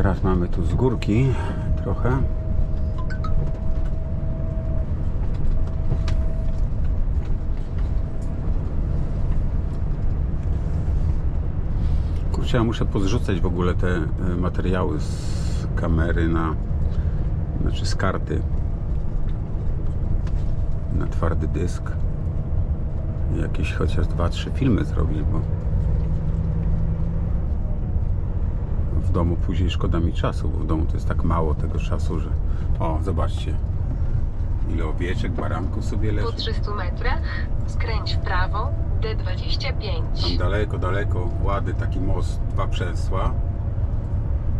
Teraz mamy tu z górki trochę. Kurczę, ja muszę pozrzucać w ogóle te e, materiały z kamery na, znaczy z karty na twardy dysk. Jakieś chociaż dwa, trzy filmy zrobić, bo w domu później szkoda mi czasu, bo w domu to jest tak mało tego czasu, że o, zobaczcie ile owieczek, baranków sobie Po leży. 300 metrach skręć w prawo D25. Tam daleko, daleko, Łady, taki most, dwa przęsła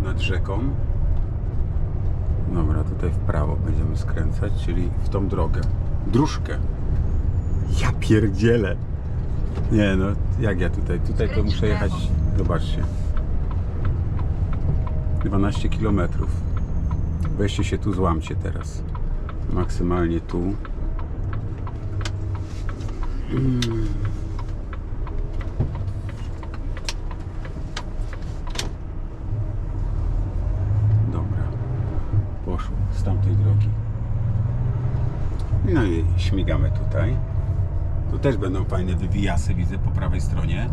nad rzeką. Dobra, tutaj w prawo będziemy skręcać, czyli w tą drogę. Dróżkę. Ja pierdzielę. Nie no, jak ja tutaj? Tutaj to Skręć w muszę jechać, zobaczcie. 12 km. Weźcie się tu, złamcie teraz. Maksymalnie tu. Dobra, poszło z tamtej drogi. No i śmigamy tutaj. Tu też będą fajne wywijasy, widzę po prawej stronie.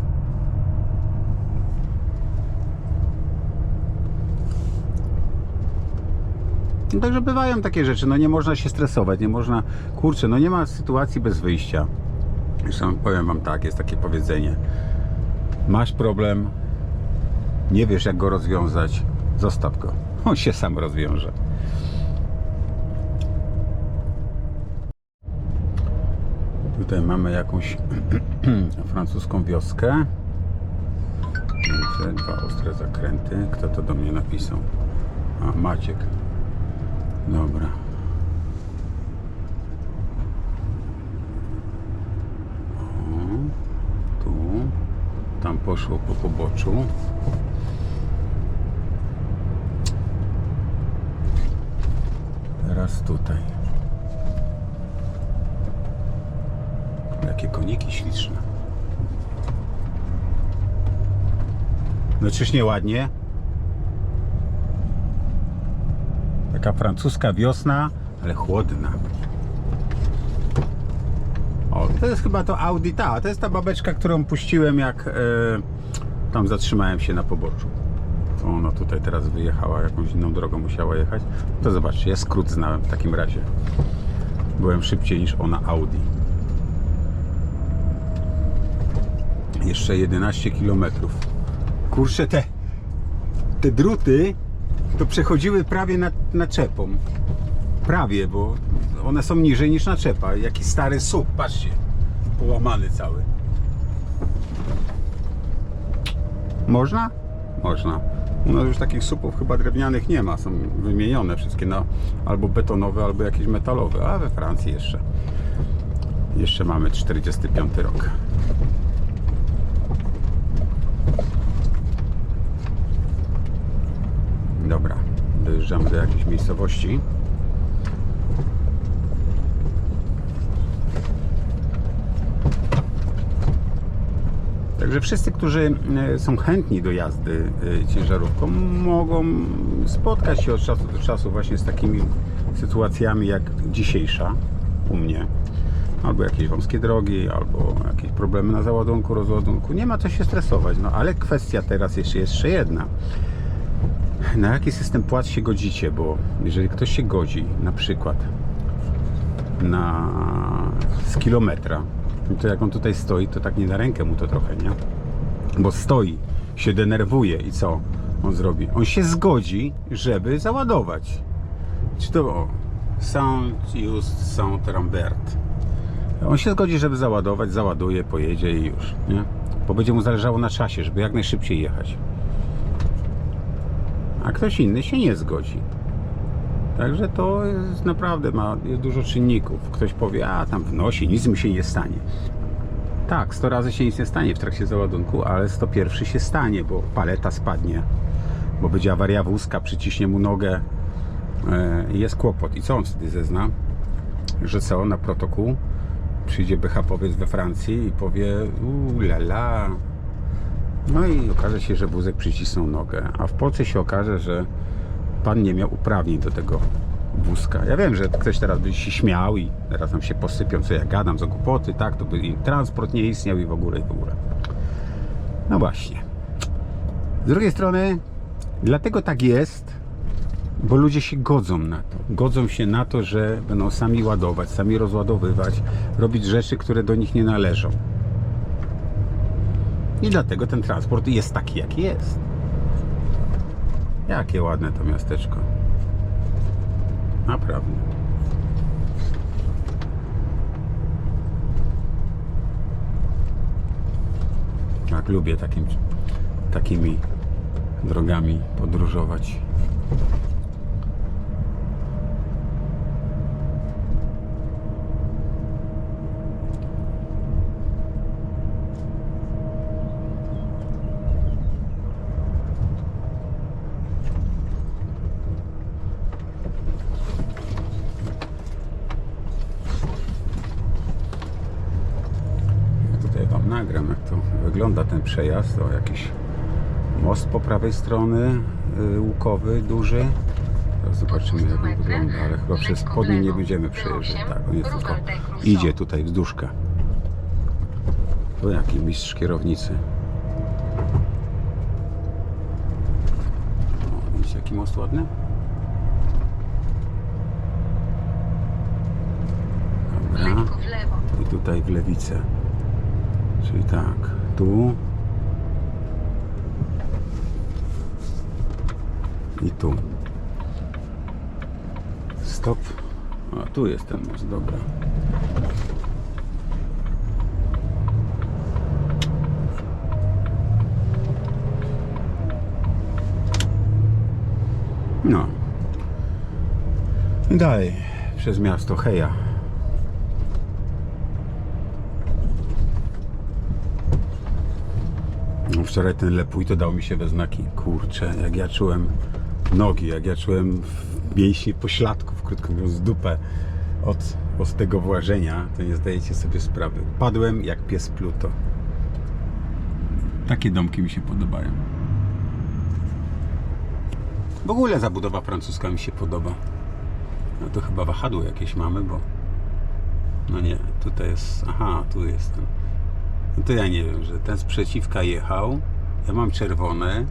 Także bywają takie rzeczy, no nie można się stresować, nie można, kurczę, no nie ma sytuacji bez wyjścia. Zresztą powiem Wam tak, jest takie powiedzenie. Masz problem, nie wiesz jak go rozwiązać, zostaw go. On się sam rozwiąże. Tutaj mamy jakąś francuską wioskę. Dwa ostre zakręty. Kto to do mnie napisał? A, Maciek. Dobra. Tu. Tam poszło po poboczu. Teraz tutaj. Jakie koniki śliczne. No czyż nie ładnie? Taka francuska wiosna, ale chłodna. O, to jest chyba to Audi, ta, to jest ta babeczka, którą puściłem jak e, tam zatrzymałem się na poboczu. To ona tutaj teraz wyjechała, jakąś inną drogą musiała jechać. To zobaczcie, ja skrót znałem w takim razie. Byłem szybciej niż ona Audi. Jeszcze 11 km. Kurczę, te, te druty to przechodziły prawie nad naczepą. Prawie, bo one są niżej niż naczepa. Jaki stary słup, patrzcie. Połamany cały. Można? Można. U nas już takich słupów chyba drewnianych nie ma. Są wymienione wszystkie na albo betonowe, albo jakieś metalowe. A we Francji jeszcze. Jeszcze mamy 45 rok. Dobra, dojeżdżamy do jakiejś miejscowości. Także wszyscy, którzy e, są chętni do jazdy e, ciężarówką, mogą spotkać się od czasu do czasu właśnie z takimi sytuacjami jak dzisiejsza u mnie. Albo jakieś wąskie drogi, albo jakieś problemy na załadunku, rozładunku. Nie ma co się stresować, no ale kwestia teraz jeszcze jeszcze jedna na jaki system płat się godzicie, bo jeżeli ktoś się godzi na przykład na z kilometra, to jak on tutaj stoi, to tak nie na rękę mu to trochę, nie? Bo stoi, się denerwuje i co on zrobi? On się zgodzi, żeby załadować. Czy to Saint Just Saint Rambert. On się zgodzi, żeby załadować, załaduje, pojedzie i już, nie? Bo będzie mu zależało na czasie, żeby jak najszybciej jechać a ktoś inny się nie zgodzi. Także to jest naprawdę ma jest dużo czynników. Ktoś powie, a tam wnosi, nic mi się nie stanie. Tak, 100 razy się nic nie stanie w trakcie załadunku, ale 101 się stanie, bo paleta spadnie, bo będzie awaria wózka, przyciśnie mu nogę e, jest kłopot. I co on wtedy zezna? Że co, na protokół przyjdzie BHP we Francji i powie, uuu la la, No i okaże się, że wózek przycisnął nogę, a w Polsce się okaże, że pan nie miał uprawnień do tego wózka. Ja wiem, że ktoś teraz by się śmiał i teraz nam się posypią, co ja gadam za głupoty, tak, to by transport nie istniał i w ogóle, i w ogóle. No właśnie. Z drugiej strony, dlatego tak jest, bo ludzie się godzą na to. Godzą się na to, że będą sami ładować, sami rozładowywać, robić rzeczy, które do nich nie należą. I dlatego ten transport jest taki, jaki jest. Jakie ładne to miasteczko. Naprawdę. Tak, lubię takim, takimi drogami podróżować. Ja tutaj Wam nagram, jak to wygląda ten przejazd. O, jakiś most po prawej strony, y, łukowy, duży. Teraz zobaczymy, jak on wygląda, ale chyba przez spodnie nie będziemy przejeżdżać. Tak, on jest tylko idzie tutaj wzdłużka. To jaki mistrz kierownicy. O, widzicie, jaki most ładny? Dobra. I tutaj w lewicę. Czyli tak, tu i tu. Stop. A tu jest ten most, dobra. No. I dalej przez miasto Heja. No, wczoraj ten lepuj to dał mi się we znaki. Kurczę, jak ja czułem nogi, jak ja czułem w mięśni pośladków, krótko mówiąc, dupę od, od tego włażenia, to nie zdajecie sobie sprawy. Padłem jak pies Pluto. Takie domki mi się podobają. W ogóle zabudowa francuska mi się podoba. No to chyba wahadło jakieś mamy, bo... No nie, tutaj jest... Aha, tu jest ten... No to ja nie wiem, że ten sprzeciwka jechał. Ja mam czerwone.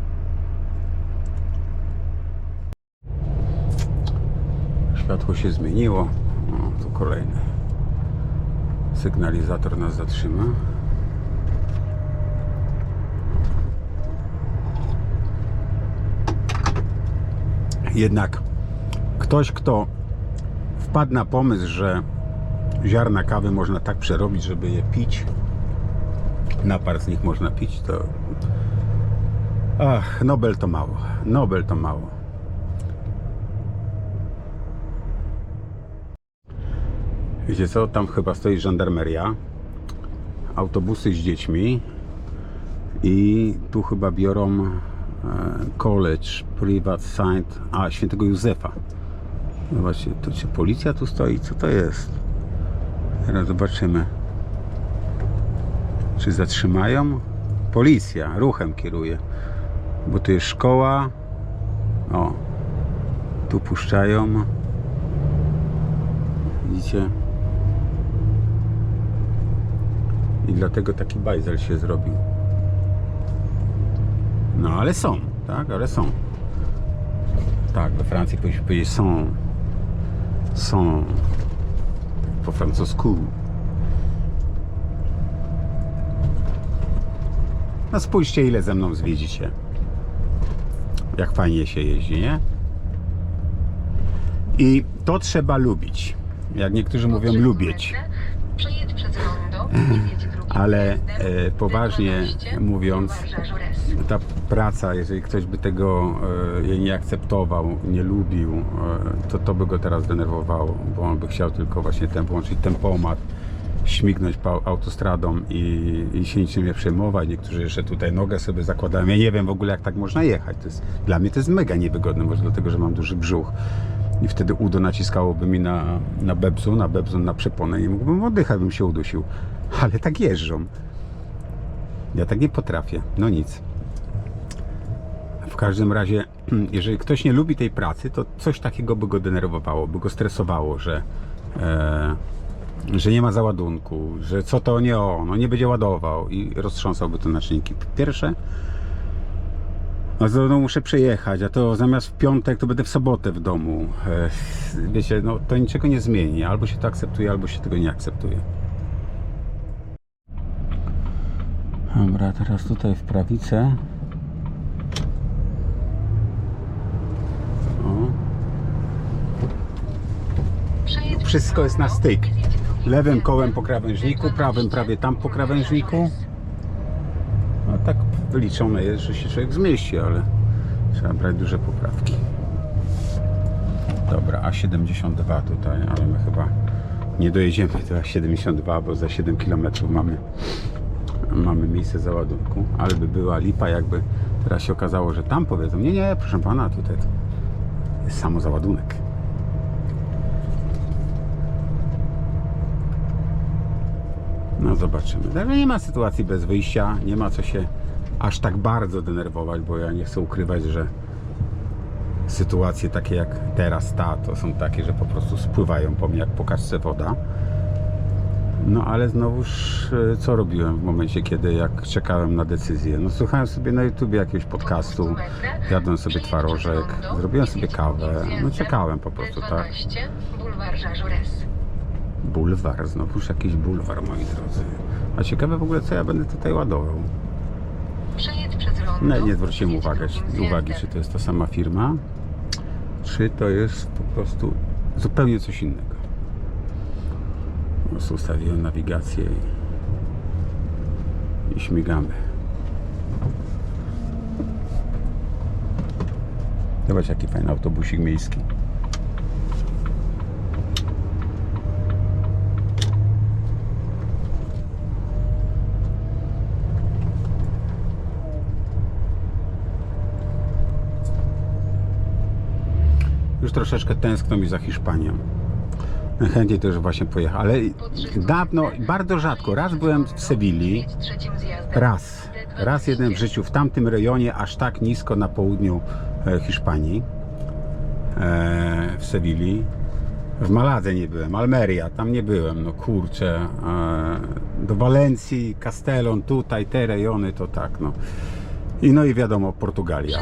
Światło się zmieniło. O, tu kolejny. Sygnalizator nas zatrzyma. Jednak ktoś, kto wpadł na pomysł, że ziarna kawy można tak przerobić, żeby je pić, napar z nich można pić, to ach, Nobel to mało. Nobel to mało. Wiecie co, tam chyba stoi żandarmeria, autobusy z dziećmi i tu chyba biorą e, college, private site, a świętego Józefa. Zobaczcie, to czy policja tu stoi? Co to jest? Teraz zobaczymy. Czy zatrzymają? Policja ruchem kieruje. Bo tu jest szkoła. O. Tu puszczają. Widzicie? I dlatego taki bajzel się zrobił. No ale są, tak? Ale są. Tak, we Francji powinniśmy powiedzieć są. Są. Po francusku. No spójrzcie ile ze mną zwiedzicie. Jak fajnie się jeździ, nie? I to trzeba lubić. Jak niektórzy mówią lubić. Przejedź przez rondo Ale e, poważnie D12 mówiąc, ta praca, jeżeli ktoś by tego e, nie akceptował, nie lubił, e, to to by go teraz denerwowało, bo on by chciał tylko właśnie ten włączyć tempomat, śmignąć po autostradą i, i się niczym nie przejmować. Niektórzy jeszcze tutaj nogę sobie zakładają. Ja nie wiem w ogóle jak tak można jechać. To jest, dla mnie to jest mega niewygodne, może dlatego, że mam duży brzuch. I wtedy udo naciskałoby mi na, na bebzu, na bebzu, na przeponę i mógłbym oddychać, bym się udusił. Ale tak jeżdżą. Ja tak nie potrafię. No nic. W każdym razie, jeżeli ktoś nie lubi tej pracy, to coś takiego by go denerwowało, by go stresowało, że, e, że nie ma załadunku, że co to nie on, on nie będzie ładował i roztrząsałby to na czynniki. Pierwsze, no to no, muszę przyjechać, a to zamiast w piątek, to będę w sobotę w domu. E, wiecie, no to niczego nie zmieni. Albo się to akceptuje, albo się tego nie akceptuje. Dobra, teraz tutaj w prawicę. O. Wszystko jest na styk. Lewym kołem po krawężniku, D12 prawym prawie tam po krawężniku. Wyliczone jest, że się człowiek zmieści, ale trzeba brać duże poprawki. Dobra, A72 tutaj, ale my chyba nie dojedziemy do A72, bo za 7 km mamy, mamy miejsce załadunku. Ale by była lipa, jakby teraz się okazało, że tam powiedzą, nie, nie, proszę pana, tutaj jest samo załadunek. No zobaczymy. Ale nie ma sytuacji bez wyjścia, nie ma co się aż tak bardzo denerwować, bo ja nie chcę ukrywać, że sytuacje takie jak teraz ta, to są takie, że po prostu spływają po mnie jak po kaczce woda. No ale znowuż e, co robiłem w momencie, kiedy jak czekałem na decyzję? No słuchałem sobie na YouTubie jakiegoś podcastu, jadłem sobie twarożek, zrobiłem sobie kawę, no czekałem po prostu, tak? D12 Bulwar Żażures. Bulwar, znowuż jakiś bulwar, moi drodzy. A ciekawe w ogóle, co ja będę tutaj ładował. No, nie zwróciłem uwagi, czy to jest ta sama firma, czy to jest po prostu zupełnie coś innego. Po prostu ustawiłem nawigację i, i śmigamy. Zobacz, jaki fajny autobusik miejski. Już troszeczkę tęskno mi za Hiszpanią. Chętnie też właśnie pojechał, ale dawno, bardzo rzadko. Raz byłem w Sewilli, raz, raz jeden w życiu, w tamtym rejonie, aż tak nisko na południu e, Hiszpanii, e, w Sewilli. W Maladze nie byłem, Almeria, tam nie byłem, no kurczę. E, do Walencji, Castellon, tutaj, te rejony, to tak, no. I no i wiadomo, Portugalia,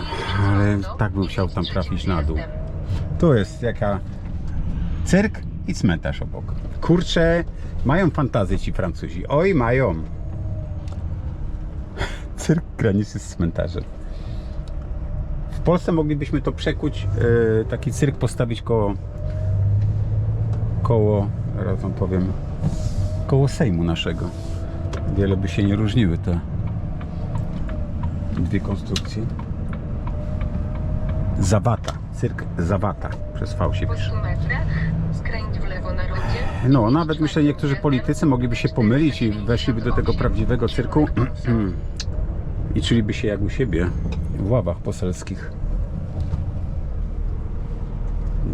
ale tak bym chciał tam trafić na dół. Tu jest jaka cyrk i cmentarz obok. Kurczę, mają fantazję ci Francuzi. Oj, mają. Cyrk granicy z cmentarzem. W Polsce moglibyśmy to przekuć, e, taki cyrk postawić koło koło, zaraz wam powiem, koło Sejmu naszego. Wiele by się nie różniły te dwie konstrukcje. Zawata, cyrk Zawata, przez V się pisze. 100 metrach skręć w lewo na rondzie. No, nawet myślę, że niektórzy politycy mogliby się pomylić i weszliby do tego prawdziwego cyrku i czuliby się jak u siebie w ławach poselskich.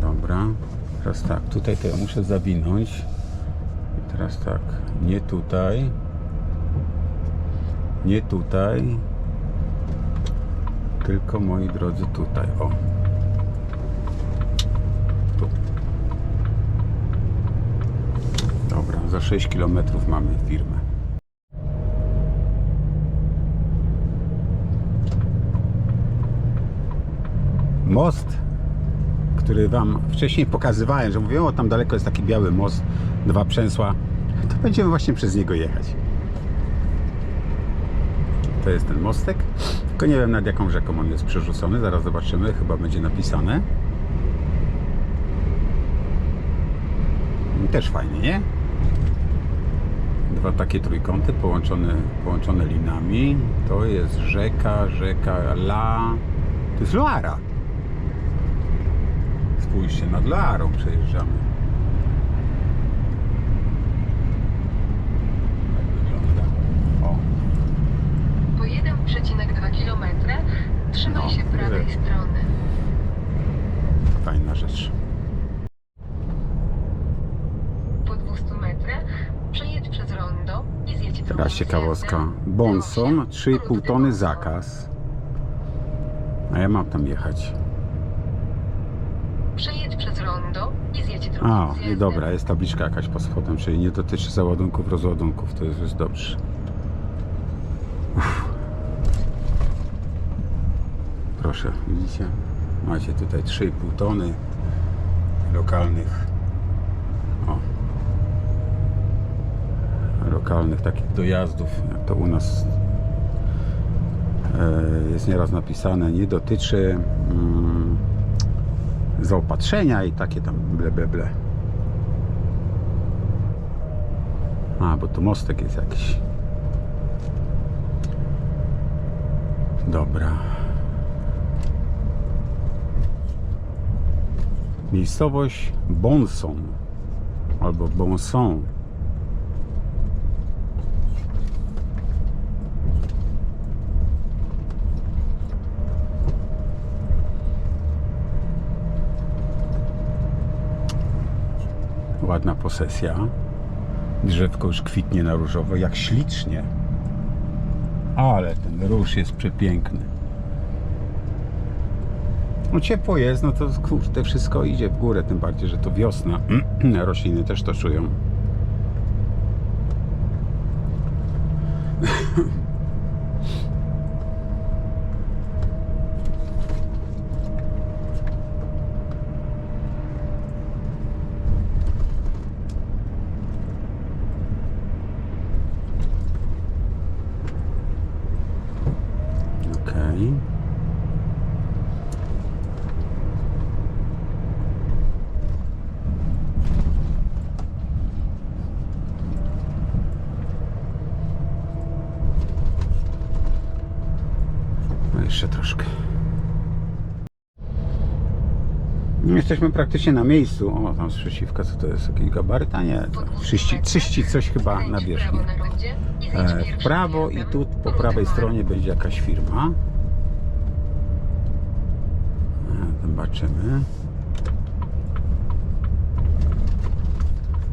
Dobra, teraz tak, tutaj to ja muszę zawinąć. I teraz tak, nie tutaj, nie tutaj, tylko moi drodzy tutaj, o. Tu. Dobra, za 6 km mamy firmę. Most, który Wam wcześniej pokazywałem, że mówiłem, o tam daleko jest taki biały most, dwa przęsła, to będziemy właśnie przez niego jechać. To jest ten mostek, tylko nie wiem nad jaką rzeką on jest przerzucony, zaraz zobaczymy, chyba będzie napisane. Też fajnie, nie? Dwa takie trójkąty połączone, połączone linami. To jest rzeka, rzeka La. To jest Loara. Spójrzcie, nad Loarą przejeżdżamy. Tak wygląda. O, Po 1,2 km trzymaj No, się prawej tyle. strony. fajna rzecz. Po 200 metrach przejedź przez rondo i zjedź drugim Teraz ciekawostka. Bonson, D8, 3,5 skrót tony zakaz. A ja mam tam jechać. Przejedź przez rondo i zjedź drugim A, i dobra, jest tabliczka jakaś pod spodem, czyli nie dotyczy załadunków, rozładunków, to jest już dobrze. Uff. Proszę, widzicie? Macie tutaj 3,5 tony lokalnych. O. Lokalnych takich dojazdów, jak to u nas e, jest nieraz napisane, nie dotyczy mm, zaopatrzenia i takie tam ble ble ble. A, bo tu mostek jest jakiś. Dobra. Miejscowość Bonson albo Bonson. Ładna posesja. Drzewko już kwitnie na różowo, jak ślicznie. Ale ten róż jest przepiękny. No ciepło jest, no to kurde, wszystko idzie w górę, tym bardziej, że to wiosna. Rośliny też to czują. Okej. No troszkę. Jesteśmy praktycznie na miejscu. O, tam z przeciwka, co to jest? Jakiś gabaryt? A nie, Po 200 czyści, metrach czyści coś chyba na wierzchni. E, w prawo i tu po prawej stronie będzie jakaś firma. E, Zobaczymy.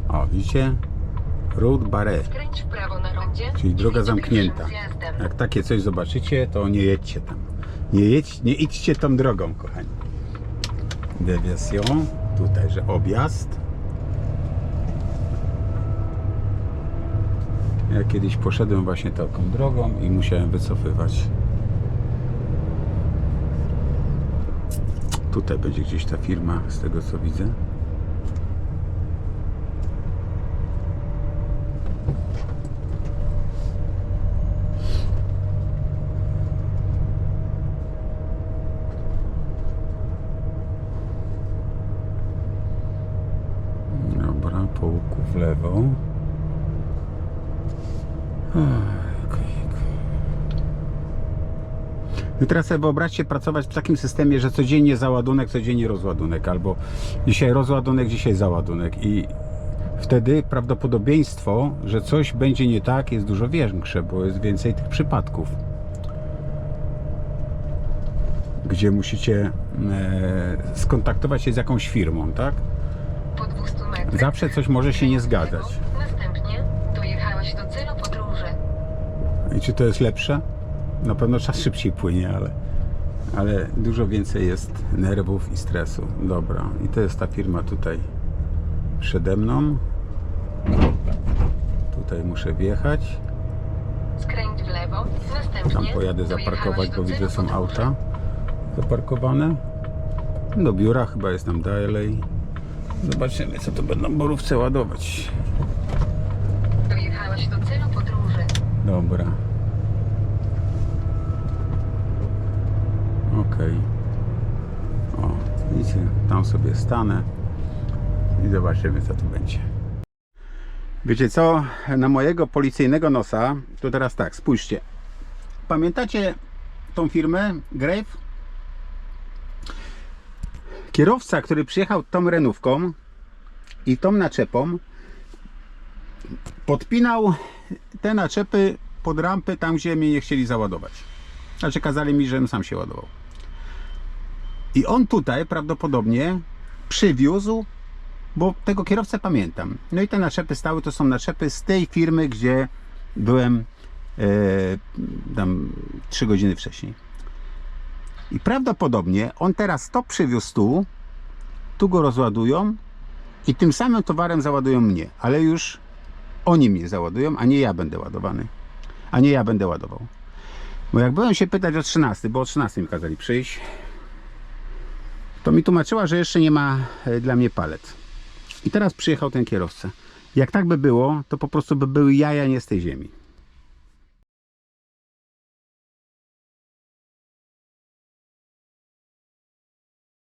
O, widzicie? Road Barre, Skręć w prawo na rondzie czyli droga zamknięta. Jak takie coś zobaczycie, to nie jedźcie tam. Nie, jedź, nie idźcie tą drogą, kochani. Deviation, tutaj, że objazd. Ja kiedyś poszedłem właśnie taką drogą i musiałem wycofywać. Tutaj będzie gdzieś ta firma, z tego co widzę. Dobra, po łuku w lewo. No teraz sobie wyobraźcie pracować w takim systemie, że codziennie załadunek, codziennie rozładunek, albo dzisiaj rozładunek, dzisiaj załadunek i wtedy prawdopodobieństwo, że coś będzie nie tak jest dużo większe, bo jest więcej tych przypadków. Gdzie musicie e, skontaktować się z jakąś firmą, tak? Po 200 metrach Zawsze coś może się nie zgadzać. Następnie dojechałeś do celu podróży. I czy to jest lepsze? Na pewno czas szybciej płynie, ale, ale dużo więcej jest nerwów i stresu. Dobra, i to jest ta firma tutaj przede mną. Tutaj muszę wjechać. Skręć w lewo, następnie Tam pojadę zaparkować, bo widzę są auta zaparkowane. Do biura chyba jest tam dalej. Zobaczymy, co to będą borówce ładować. Dojechałeś do celu podróży. Dobra. O, widzicie, tam sobie stanę i zobaczymy, co tu będzie. Wiecie co? Na mojego policyjnego nosa, to teraz tak, spójrzcie. Pamiętacie tą firmę Grave? Kierowca, który przyjechał tą renówką i tą naczepą, podpinał te naczepy pod rampy tam, gdzie mnie nie chcieli załadować. Znaczy kazali mi, żebym sam się ładował. I on tutaj prawdopodobnie przywiózł, bo tego kierowcę pamiętam. No i te naczepy stały, to są naczepy z tej firmy, gdzie byłem e, tam 3 godziny wcześniej. I prawdopodobnie on teraz to przywiózł tu, tu go rozładują i tym samym towarem załadują mnie, ale już oni mnie załadują, a nie ja będę ładowany. A nie ja będę ładował. Bo jak byłem się pytać o 13, bo o 13 mi kazali przyjść, to mi tłumaczyła, że jeszcze nie ma e, dla mnie palet. I teraz przyjechał ten kierowca. Jak tak by było, to po prostu by były jaja nie z tej ziemi.